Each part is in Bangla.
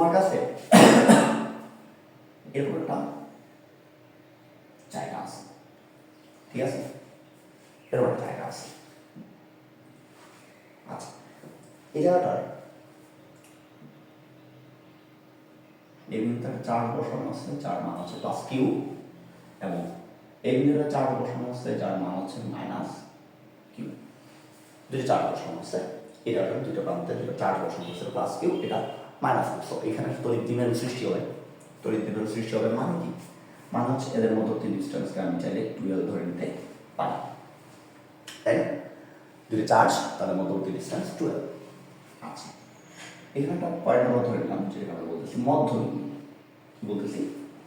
তোমার কাছে এরকম একটা জায়গা আছে। ঠিক আছে? এরকম একটা জায়গা আছে। আচ্ছা এই জায়গাটার চার বসানো আছে, যার মান হচ্ছে প্লাস কিউ এবং এই চার বসানো আছে, যার মান হচ্ছে মাইনাস কিউ দুটো চার বসানো আছে। এটা দুটো প্রান্তে দুটো চার বসানো আছে প্লাস কিউ এটা মাইনাস কিউ এখানে তড়িৎ দ্বিমেরু সৃষ্টি হবে। তড়িৎ দ্বিমেরু সৃষ্টি হবে মানে কি? মানে হচ্ছে এদের মধ্যবর্তী ডিস্টেন্সকে আমি চাইলে টুয়েলভ ধরে নিতে পারি। তাই না? দুটো চার্জ তাদের মধ্যবর্তী ডিস্টেন্স টুয়েলভ আচ্ছা। এখানে একটা পয়েন্ট আমরা ধরে নিলাম যেটা আমরা বলতেছি মধ্যবিন্দু। কি বলতেছি?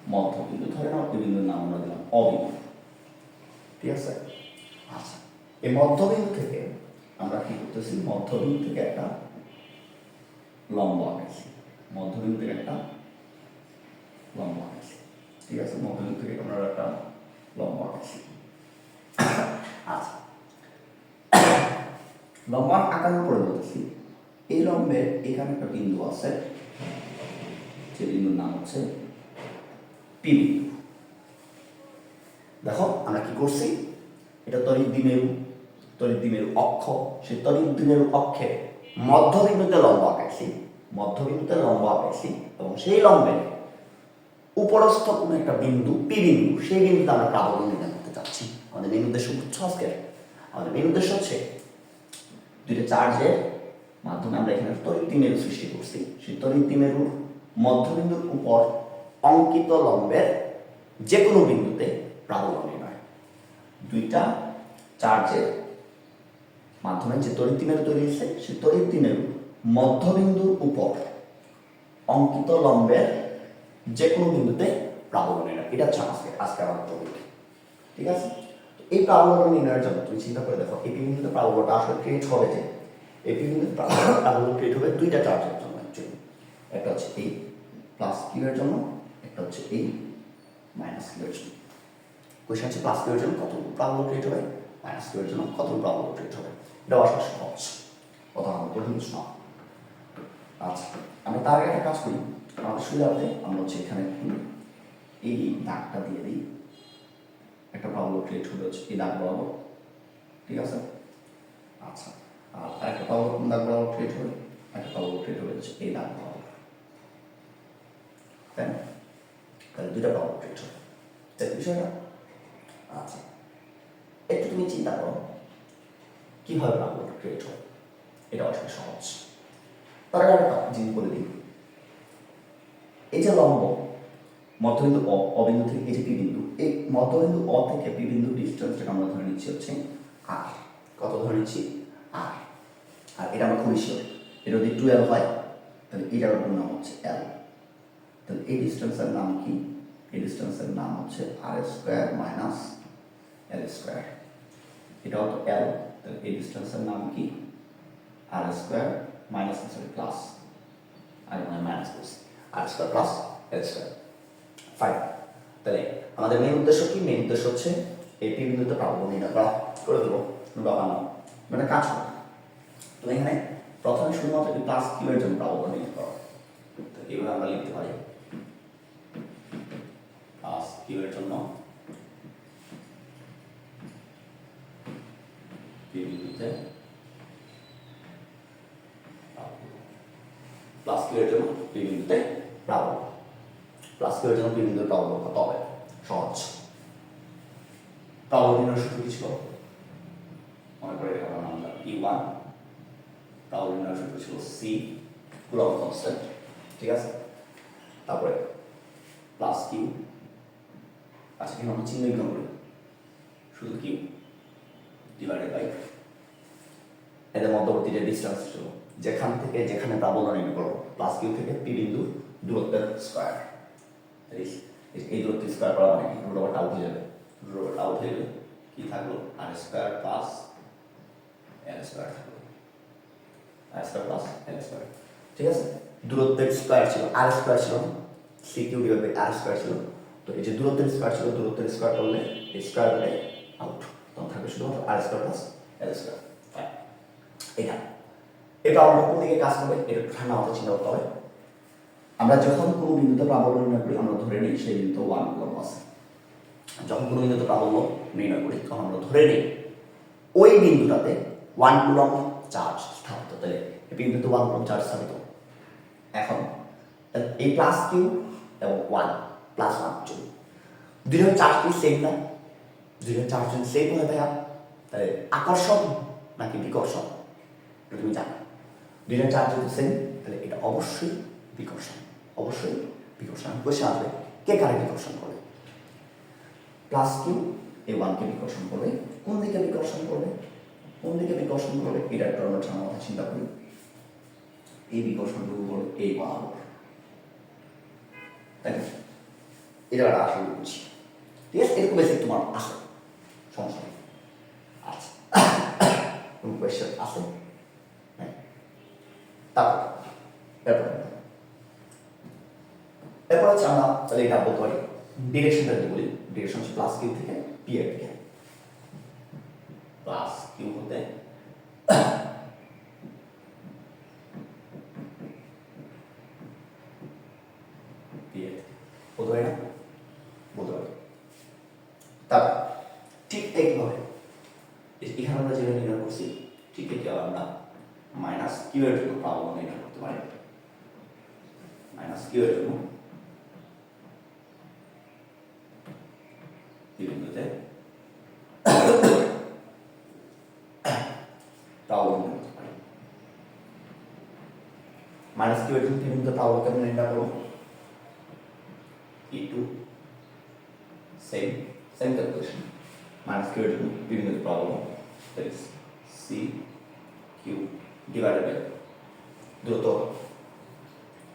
মধ্যবিন্দু। ধরে নাও এই বিন্দুর নাম আমরা দিলাম অবিন্দু ঠিক আছে? আচ্ছা। এই মধ্যবিন্দু থেকে আমরা কি করতেছি? মধ্যবিন্দু থেকে একটা লম্ব আঁকাইছি মধ্যবিন্দু থেকে একটা লম্ব আঁকাইছি ঠিক আছে? মধ্যবিন্দু থেকে আমরা একটা লম্ব আঁকাইছি আচ্ছা। লম্ব আঁকানোর পরে বলতেছি এই লম্বের এখানে একটা বিন্দু আছে, যে বিন্দুর নাম হচ্ছে পি দেখো, আমরা কি করছি? এটা তড়িৎ দ্বিমেরু অক্ষ। সেই তড়িৎ দ্বিমেরু অক্ষে মধ্যবিন্দুতে লম্ব আঁকাইছি মধ্যবিন্দুতে লম্ব আঁকাইছি এবং সেই লম্বে উপরস্থ কোনো একটা বিন্দু পি বিন্দু সেই বিন্দুতে আমরা প্রাবল্য নির্ণয় করতে চাচ্ছি। আমাদের মেন উদ্দেশ্য হচ্ছে আজকে আমাদের মেন উদ্দেশ্য হচ্ছে দুইটা চার্জের মাধ্যমে আমরা এখানে তড়িৎ দ্বিমেরু সৃষ্টি করছি। সেই তড়িৎ মেরুর মধ্যবিন্দুর উপর অঙ্কিত লম্বের যে কোনো বিন্দুতে প্রাবল্য নির্ণয়। দুইটা চার্জের মাধ্যমে যে তড়িৎ দ্বিমেরু তৈরি হয়েছে, সেই তড়িৎ দ্বিমেরু মধ্যবিন্দুর উপর অঙ্কিত লম্বের যে কোনো বিন্দুতে প্রাবল্য নির্ণয় এটা হচ্ছে আজকে আজকে আমার টপিক ঠিক আছে? এই প্রাবল্য নির্ণয়ের জন্য তুমি চিন্তা করে দেখো এই বিন্দুতে প্রাবল্যটা আসলে ক্রিয়েট হবে যে এই বিন্দুতে প্রাবল্য ক্রিয়েট হবে দুইটা চার্জের জন্য অ্যাকচুয়ালি একটা হচ্ছে এই প্লাস কিউ জন্য, একটা হচ্ছে এই মাইনাস কিউ জন্য। কোয়েশ্চেন হচ্ছে প্লাস কিউ জন্য কত প্রাবল্য ক্রিয়েট হবে? মাইনাস কিউ জন্য কত প্রাবল্য ক্রিয়েট হবে? আসলে সহজ আমার কঠিন কিছু না আচ্ছা আমরা তার আগে একটা কাজ করি। আমাদের সুবিধাতে আমরা হচ্ছে এখানে এই দাগটা দিয়ে দিই। একটা প্রাবল্য ক্রিয়েট হলে এই দাগ বরাবর। ঠিক আছে? আচ্ছা আর একটা প্রাবল্য কোন দাগ বরাবর ক্রিয়েট হবে একটা প্রাবল্য ক্রিয়েট হচ্ছে এই দাগ বরাবর। তাই না? তাহলে দুটা প্রাবল্য ক্রিয়েট হবে। তাই বিষয়টা আচ্ছা একটু তুমি চিন্তা করো। কীভাবে প্রাবল্য ক্রিয়েট হবে এটা আসলে সহজ। তার আগে একটা জিনিস বলে দিই। এই যে লম্ব, মধ্যবিন্দু অ, অবিন্দু থেকে এই যে পি বিন্দু এই মধ্যবিন্দু অ থেকে পি বিন্দু ডিস্টেন্সটা আমরা ধরে নিচ্ছি হচ্ছে আর কত ধরে নিচ্ছি? আর আর এটা আমরা খুবই শিওর এটা যদি টুয়েলভ হয়, তাহলে এটার ওপর নাম হচ্ছে এল তাহলে এই ডিস্টেন্সের নাম কি? এই ডিস্টেন্সের নাম হচ্ছে R square minus L square এটা হতো এল তাহলে এই ডিস্টেন্সের নাম কি? R square minus sorry plus R মানে মাইনাস করছি R square plus L square five তাহলে আমাদের মেন উদ্দেশ্য কি? মেন উদ্দেশ্য হচ্ছে এই পি বিন্দুতে প্রাবল্য নির্ণয় করা। করে দেবো। বাবা নাও। মানে কাজ করা। তুমি এখানে প্রথমে শুধুমাত্র প্লাস কিউ এর জন্য প্রাবল্য নির্ণয় করো। তো এইভাবে আমরা লিখতে পারি প্লাস কিউ এর জন্য পি বিন্দুতে প্লাস কিউ এর জন্য পি বিন্দুতে প্রাবল্য প্লাস কিউ এর জন্য পি বিন্দুতে প্রাবল্য কত সহজ প্রাবল্য নির্ণয় সূত্র কি ছিল মনে করে রাখা আমরা ই ওয়ান প্রাবল্য নির্ণয় সূত্র ছিল সি কুলম কনস্ট্যান্ট ঠিক আছে তারপরে প্লাস কিউ আচ্ছা কিন্তু আমরা চিহ্ন ইগনোর করি শুধু কিউ ডিভাইডেড বাই এদের মধ্যবর্তী যে ডিস্টেন্স ছিল যেখান থেকে যেখানে প্রাবল্য নির্ণয় করব প্লাস কিউ থেকে পি বিন্দু দূরত্বের স্কোয়ার এই দূরত্ব স্কোয়ার করা মানে কি রুট ওভারটা আউট হয়ে যাবে। রুট ওভারটা আউট হয়ে গেলে কি থাকল? R square plus L square থাকল। R square plus L square ঠিক আছে? দূরত্বের স্কোয়ার ছিল। আর স্কোয়ার ছিল। C Q divide R square ছিল। তো এই যে দূরত্বের স্কোয়ার ছিল, দূরত্বের স্কোয়ার করলে স্কোয়ার হলে আউট তখন থাকবে শুধুমাত্র R square plus L square এটা এটা আমরা কোন দিকে কাজ করবে? এটা ঠান্ডা মাথায় চিন্তা করতে হবে। আমরা যখন কোনো বিন্দুতে প্রাবল্য নির্ণয় করি, আমরা ধরে নিই সেই বিন্দুতে ওয়ান কুলম্ব আছে। যখন কোনো বিন্দুতে প্রাবল্য নির্ণয় করি, তখন আমরা ধরে নিই ওই বিন্দুটাতে ওয়ান কুলম্ব চার্জ স্থাপিত। তাহলে বিন্দুতে ওয়ান কুলম্ব চার্জ স্থাপিত। এখন, এই প্লাস কিউ এবং ওয়ান প্লাস ওয়ান টু দুইজন চার্জ কি সেম না? দুইজন চার্জ সেম হয়ে ভাইয়া, তাহলে আকর্ষণ নাকি বিকর্ষণ? তুমি জানো। দুইজন চার্জ যদি সেম তাহলে এটা অবশ্যই বিকর্ষণ। অবশ্যই বিকর্ষণ কোয়েশ্চেন আসবে কে কারে বিকর্ষণ করে প্লাস কিউ এই ওয়ানকে বিকর্ষণ করবে। কোন দিকে বিকর্ষণ করবে? কোন দিকে বিকর্ষণ করবে? এটা একটা আমরা ঠান্ডা চিন্তা করি। এই বিকর্ষণটুকু করবে এই বরাবর তাই এটা একটা আসলে বুঝছি ঠিক আছে? এরকম তোমার আছে। সমস্যা নেই। আচ্ছা। কোয়েশ্চেন হ্যাঁ। তারপর এরপর এরপর হচ্ছে আমরা তাহলে এটা বলতে পারি ডিরেকশনটা যদি বলি ডিরেকশন হচ্ছে প্লাস কিউ থেকে পি এর দিকে। প্লাস কিউ হতে এখানে আমরা মাইনাস কিউ এর জন্য প্রাবল্য নির্ণয় করতে পারি। মাইনাস কিউ এর জন্য এই বিন্দুতে প্রাবল্য নির্ণয় করতে পারি মাইনাস কিউ এর জন্য এই বিন্দুতে প্রাবল্য কেমন নির্ণয় করব E two same same calculation minus q into giving the problem that is c q divided by দ্রুত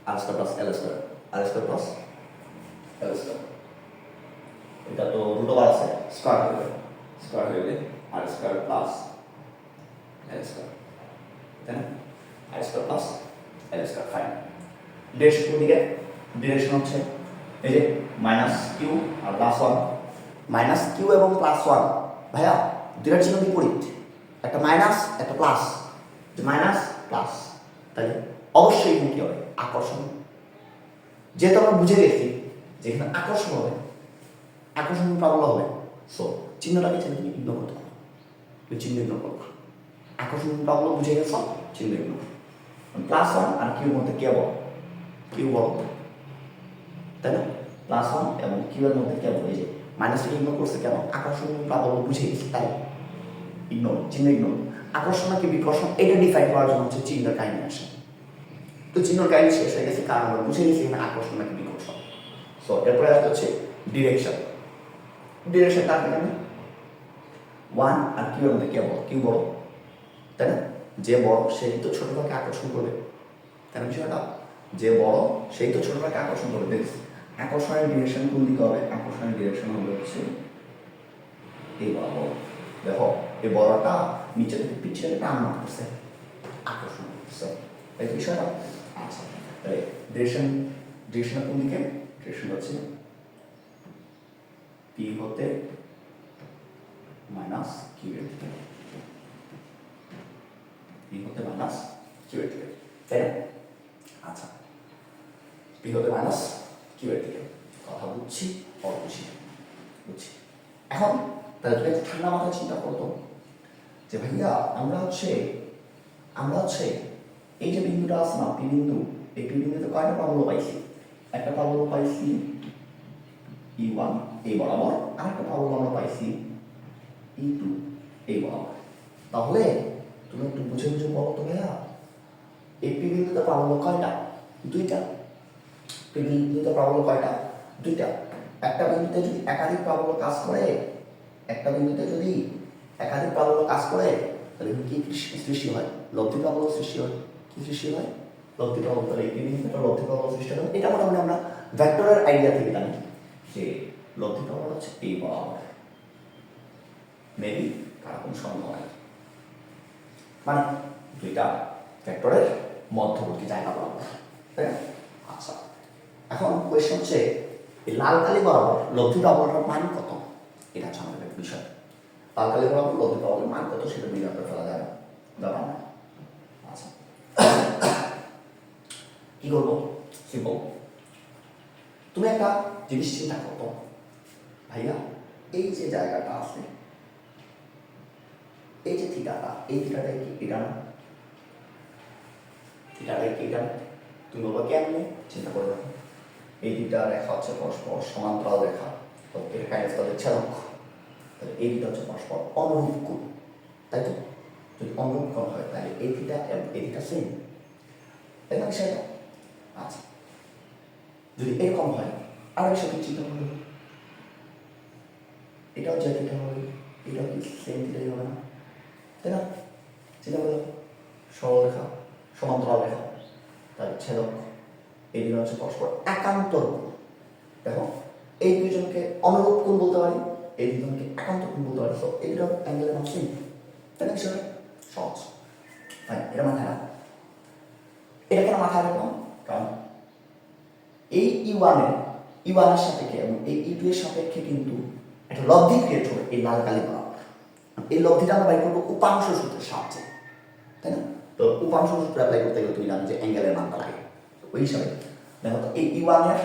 r square plus l square r square plus l square এটা তো দুটো আছে স্কয়ার হয়ে যাবে স্কয়ার হয়ে গেলে r square plus l square তাই না r square plus l square fine direction কোন দিকে ডিরেকশন হচ্ছে এই যে minus Q R plus one minus Q এবং প্লাস ওয়ান ভাইয়া দুটার চিহ্ন বিপরীত একটা মাইনাস একটা প্লাস মাইনাস প্লাস তাই অবশ্যই এখানে কি হবে? আকর্ষণ। যেহেতু আমরা বুঝে গেছি যে এখানে আকর্ষণ হবে, আকর্ষণ প্রাবল্য হবে। সো চিহ্নটাকে চিহ্ন তুমি ইগনোর করতে পারো। তুমি চিহ্ন ইগনোর করো আকর্ষণ প্রাবল্য বুঝে গেছ? চিহ্ন ইগনোর প্লাস ওয়ান আর কিউর মধ্যে কে কিউ বড় তাই না? প্লাস ওয়ান এবং কিউ এর মধ্যে কে বড় এই যে মাইনাসটা ইগনোর করছে কেন? আকর্ষণ প্রাবল্য বুঝে গেছে, তাই? ইগনোর চিহ্ন ইগনোর আকর্ষণ নাকি বিকর্ষণ, এটা ডিফাইন করার জন্য হচ্ছে চিহ্নের কাহিনী আসে। তো চিহ্নের কাহিনী শেষ হয়ে গেছে, কারণ আমরা বুঝে গেছি এখানে আকর্ষণ নাকি বিকর্ষণ। সো এরপরে আসতে হচ্ছে ডিরেকশন ডিরেকশন কার এখানে ওয়ান আর কিউ এর মধ্যে কে বড় কিউ বড় তাই না? যে বড় সেই তো ছোটটাকে আকর্ষণ করবে। না বিষয়টা যে বড় সেই তো ছোটটাকে আকর্ষণ করবে। আকর্ষণের ডিরেকশন কোন দিকে হবে? আকর্ষণের ডিরেকশন হবে হচ্ছে এই বরাবর দেখো, এই বড়টা নিচে থেকে পিছিয়ে টান মারতেছে। আকর্ষণ করতেছে। এই বিষয়টা আচ্ছা তাহলে ডিরেকশন ডিরেকশন কোন দিকে? ডিরেকশন হচ্ছে পি হতে মাইনাস কিউ এর দিকে। পি হতে মাইনাস কিউ এর দিকে তাই না? আচ্ছা পি হতে মাইনাস কিউ এর দিকে কথা বুঝছি অর বুঝি বুঝছি। এখন তাহলে তুমি ঠান্ডা মাথায় চিন্তা করতো যে ভাইয়া, আমরা হচ্ছে আমরা হচ্ছে, এই যে বিন্দুটা আছে না, বিন্দু, এই বিন্দুতে কয়টা প্রাবল্য পাইছি? একটা প্রাবল্য পাইছি ই ওয়ান এই বরাবর আর একটা প্রাবল্য আমরা পাইছি ই টু এই বরাবর। তাহলে তুমি একটু বুঝে বুঝে বলো তো ভাইয়া। এই পি প্রাবল্য কয়টা? দুইটা। পি বিন্দুতে প্রাবল্য কয়টা? দুইটা। একটা বিন্দুতে যদি একাধিক প্রাবল্য কাজ করে, একটা বিন্দুতে যদি একাধিক প্রাবল্য কাজ করে, তাহলে কি সৃষ্টি হয়? লব্ধি প্রাবল্য সৃষ্টি হয়। কি সৃষ্টি হয়? লব্ধি প্রাবল্য তাহলে এই বিন্দুতে লব্ধি প্রাবল্য সৃষ্টি হয়। এটা মোটামুটি আমরা ভেক্টরের আইডিয়া থেকে জানি। যে লব্ধি প্রাবল্য হচ্ছে এই বরাবর মেবি কারও কোনো নাই। মানে দুইটা ভেক্টরের মধ্যবর্তী জায়গা বরাবর, তাই না? আচ্ছা এখন কোয়েশ্চেন হচ্ছে, এই লাল কালি বরাবর লব্ধি প্রাবল্যটার মান কত? এটা হচ্ছে আমাদের বিষয়। লাল কালি বরাবর লব্ধি প্রাবল্যের মান কত সেটা বিরাট করে ফেলা যায় ব্যাপার না। আচ্ছা কি করব? সিম্পল তুমি একটা জিনিস চিন্তা করো। ভাইয়া, এই যে জায়গাটা আছে এই যে থিটাটা এই থিটাটা কি এটা না? থিটাটা কি এটা? তুমি বলব কেমনে চিন্তা করে দেখো এই দুইটা রেখা হচ্ছে পরস্পর সমান্তরাল রেখা। এটা কাইন্ড তাদের ছেদক তাহলে এই দুটা হচ্ছে পরস্পর অনুরূপ তাই তো? যদি অনুরূপ কোণ হয়, তাহলে এই থিটা এবং এই থিটা সেম তাই না, বিষয়টা? আচ্ছা। যদি এরকম হয়, আর বিষয় কি চিন্তা করবে এটাও যে থিটা হবে, এটাও কি সেম থিটাই হবে না? তাই না? চিন্তা করো সরল রেখা সমান্তরাল রেখা, তার ছেদক। এই দুটো হচ্ছে পরস্পর একান্তর কোণ দেখো, এই দুজনকে অনুরূপ কোণ বলতে পারি, এই দুজনকে একান্ত কোণ বলতে পারি। তো এই দুটো অ্যাঙ্গেলের নাম সেম তাই না সহজ। তাই এটা মাথায় রাখো। এটা কেন মাথায় রাখলাম কারণ এই ই ওয়ানের ই ওয়ানের সাপেক্ষে এবং এই ই টু এর সাপেক্ষে কিন্তু একটা লব্ধি ক্রিয়েট হবে এই লাল কালি এই লব্ধিটা আমরা বাই করব উপাংশ সূত্রের সাহায্যে, তাই না? তো উপাংশ সূত্র অ্যাপ্লাই করতে গেলে তুমি জানো যে অ্যাঙ্গেলের মানটা লাগে। ওই হিসাবে দেখো তো, এই ই ওয়ানের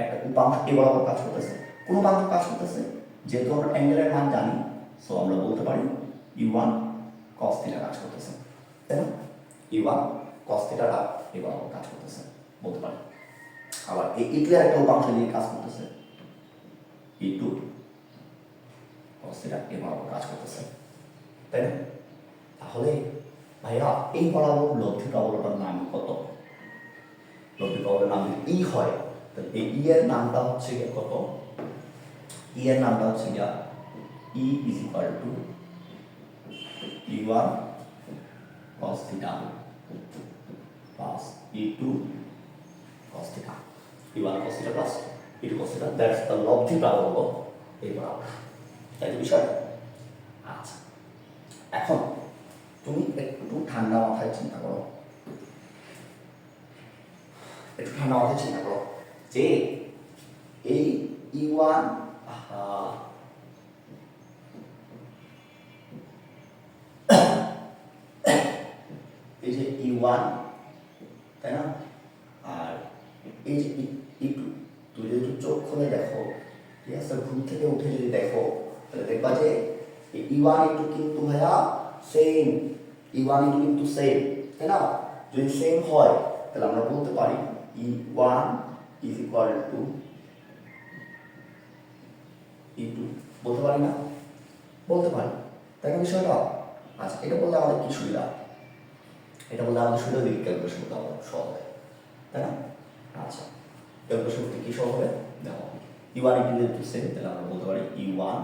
একটা উপাংশ এ বরাবর কাজ করতেছে। কোন উপাংশ কাজ করতেছে? যেহেতু আমরা অ্যাঙ্গেলের মান জানি সো আমরা বলতে পারি ই ওয়ান কস থিটা কাজ করতেছে। তাই না? ই ওয়ান কস থিটাটা এ বরাবর কাজ করতেছে, বলতে পারি। আবার এই ই একটা উপাংশ নিয়ে কাজ করতেছে ই টু কস থিটা এ বরাবর কাজ করতেছে। তাই না? তাহলে ভাইয়া এই বরাবর লব্ধি প্রবলটার নাম কত? লব্ধি প্রবলের নাম যদি ই হয়, তাহলে এই ই এর নামটা হচ্ছে গিয়ে কত? ই এর নামটা হচ্ছে গিয়া E is equal to E one plus E two cos theta E one cos theta plus E two cos theta that's the লব্ধি প্রাবল্য এই বরাবর। তাই বিষয় আচ্ছা এখন তুমি একটু ঠান্ডা মাথায় চিন্তা করো। একটু ঠান্ডা মাথায় চিন্তা করো যে এই ই ওয়ান এই যে ই ওয়ান তাই না? আর এই যে ই টু তুমি যদি চোখ খুলে দেখো, ঠিক আছে? ঘুম থেকে উঠে যদি দেখো তাহলে দেখবা যে ই ওয়ান ইন্টু কিন্তু ভাইয়া সেম ই ওয়ান ইন্টু কিন্তু সেম তাই না যদি সেম হয়, তাহলে আমরা বলতে পারি E one is equal to E two বলতে পারি না? বলতে পারি। তাই বিষয়টা? আচ্ছা এটা বললে আমাদের কি সুবিধা? এটা বললে আমাদের সুবিধা দিকে ক্যালকুলেশন করতে আমাদের সহজ হবে। তাই না? আচ্ছা ক্যালকুলেশন করতে কি সহজ হবে? দেখো ই ওয়ান ইন্টু সেম তাহলে আমরা বলতে পারি E one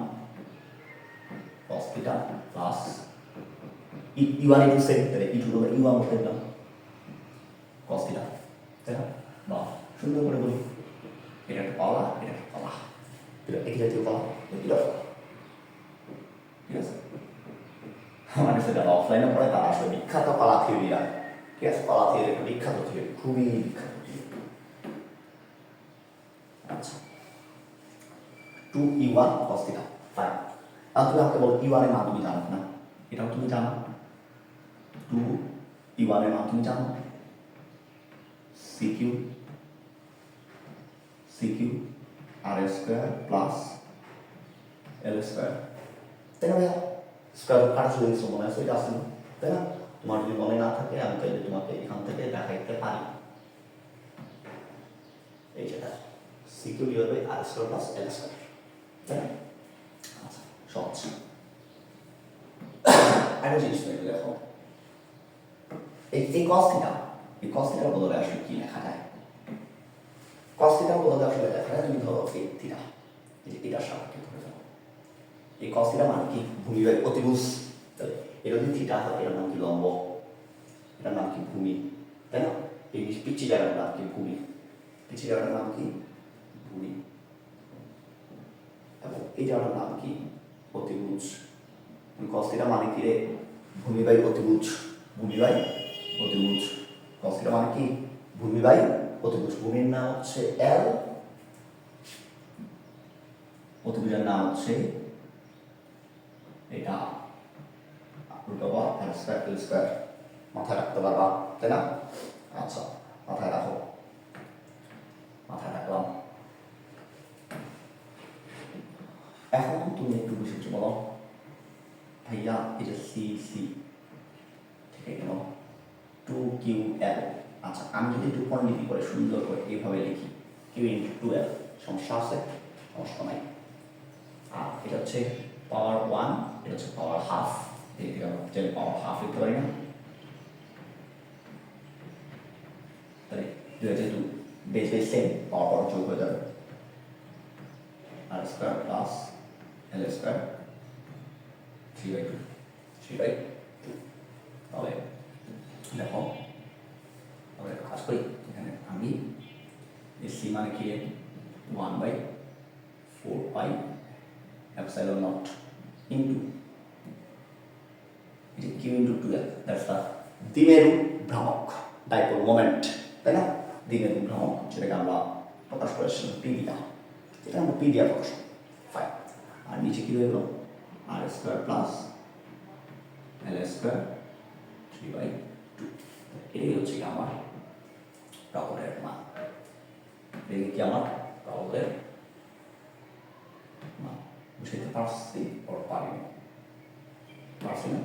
cos theta plus one into same তাহলে ই টু হলো ই ওয়ান বলতে দিলাম cos theta তাই না বা সুন্দর করে বলি এটা একটা পাওয়া এটা একটা পাওয়া এটা একই জাতীয় পাওয়া রকম ঠিক আছে মানে সেটা অফলাইনে পড়ে তারা আসলে বিখ্যাত কলা থিওরিরা ঠিক আছে কলা থিওরি একটা বিখ্যাত থিওরি খুবই বিখ্যাত আচ্ছা two E one cos theta fine আর তুমি আমাকে বলো ই ওয়ানের মান তুমি জানো না? এটাও তুমি জানো? টু ই ওয়ানের মান তুমি জানো? CQ CQ R square plus L square তাই না স্কোয়ার কাটা চলে গেছে মনে আছে? এটা তাই না? তোমার যদি মনে না থাকে, আমি তাহলে তোমাকে এখান থেকে দেখাইতে পারি। এই যেটা CQ divide by R square plus L square তাই না? সহজ একটা জিনিস একটু দেখো এই এই কস থিটা এই কস থিটার বদলে আসলে কি লেখা যায় কস থিটার বদলে আসলে লেখা যায় তুমি ধরো এই থিটা এই যে এই থিটা মানে কি ভূমি বাই অতিভুজ এটা যদি থিটা হয় এটার নাম কি লম্ব এটার নাম কি ভূমি তাই না এই পিচ্ছি জায়গাটার নাম কি ভূমি পিচ্ছি জায়গাটার নাম কি ভূমি এবং এই জায়গাটার নাম কি অতিভুজ। থিটা মানে কি রে? ভূমি বাই অতিভুজ। ভূমি বাই অতিভুজ মানে কি? ভূমি বাই অতিভুজ। ভূমির নাম হচ্ছে এল অতিভুজের নাম হচ্ছে এটা। Root over L square L square মাথায় রাখতে পারবা, তাই না? আচ্ছা মাথায় রাখো। মাথায় রাখলাম। এখন তুমি একটু বসে বলো ভাইয়া এটা সি সি ঠিক আছে টু কিউ এল আচ্ছা আমি যদি একটু পণ্ডিতি করে সুন্দর করে এইভাবে লিখি কিউ ইন্টু টু এল সমস্যা আছে সমস্যা নাই আর এটা হচ্ছে পাওয়ার ওয়ান এটা হচ্ছে পাওয়ার হাফ এই পাওয়ার হাফ লিখতে পারি না তাহলে দুই যেহেতু base base same power power যোগ হয়ে যাবে R square plus L square three by two three by two তাহলে দেখো একটা কাজ করি এখানে আমি এই সি মানে কি one by four pi epsilon naught into. এটা Q into twelve that's the দ্বিমেরু ভ্রামক ডাইপোল মোমেন্ট তাই না দ্বিমেরু ভ্রামক যেটাকে আমরা প্রকাশ করেছিলাম পি দিয়া এটা আমরা পি দিয়া প্রকাশ ফাইন আর নিচে কি রইল? R square plus L square three by two এটাই হচ্ছে কি আমার প্রাবলের মান। দেখি কি আমার প্রাবলের মান? বুঝতে পারছি ওর পারিনি পারছি না?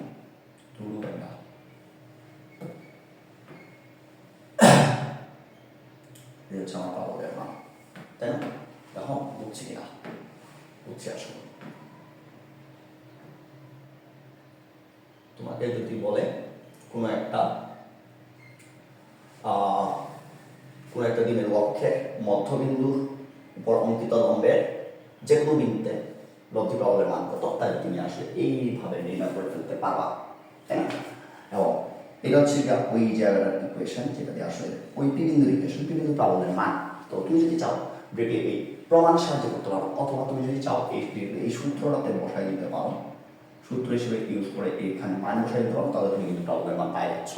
দুটো না। হচ্ছে আমার প্রাবলের মান। তাই না? এখন বুঝছি কিনা? বুঝছি আসলে। তোমাকে যদি বলে কোনো একটা কোনো একটা দিনের লক্ষ্যের মধ্যবিন্দুর উপর অঙ্কিত লম্বের যে কোনো বিন্দুতে লব্ধি প্রবলের মান কত, তাহলে তুমি আসলে এইভাবে নির্ণয় করে ফেলতে পারবা এবং এটা হচ্ছে গিয়া ওই জায়গাটার ইকুয়েশন যেটা দিয়ে আসলে ওই পি বিন্দুর ইকুয়েশন পি বিন্দু প্রবলের মান। তো তুমি যদি চাও ব্রেকে এই প্রমাণ সাহায্য করতে পারো, অথবা তুমি যদি চাও এই এই সূত্রটাতে বসাই দিতে পারো সূত্র হিসেবে ইউজ করে এখানে মাইনাস বসাই ধরো তাহলে তুমি কিন্তু প্রবলের মান পাই যাচ্ছ।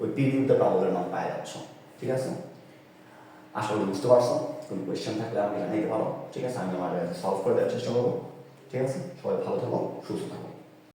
ওই তিন বিন্দুতে প্রবলের মান পাই যাচ্ছ, ঠিক আছে? আশা করি বুঝতে পারছ, কোনো কোয়েশ্চেন থাকলে আমাকে জানাইতে পারো, ঠিক আছে? আমি আমার সলভ করে দেওয়ার চেষ্টা করব, ঠিক আছে? সবাই ভালো থাকো, সুস্থ থাকো।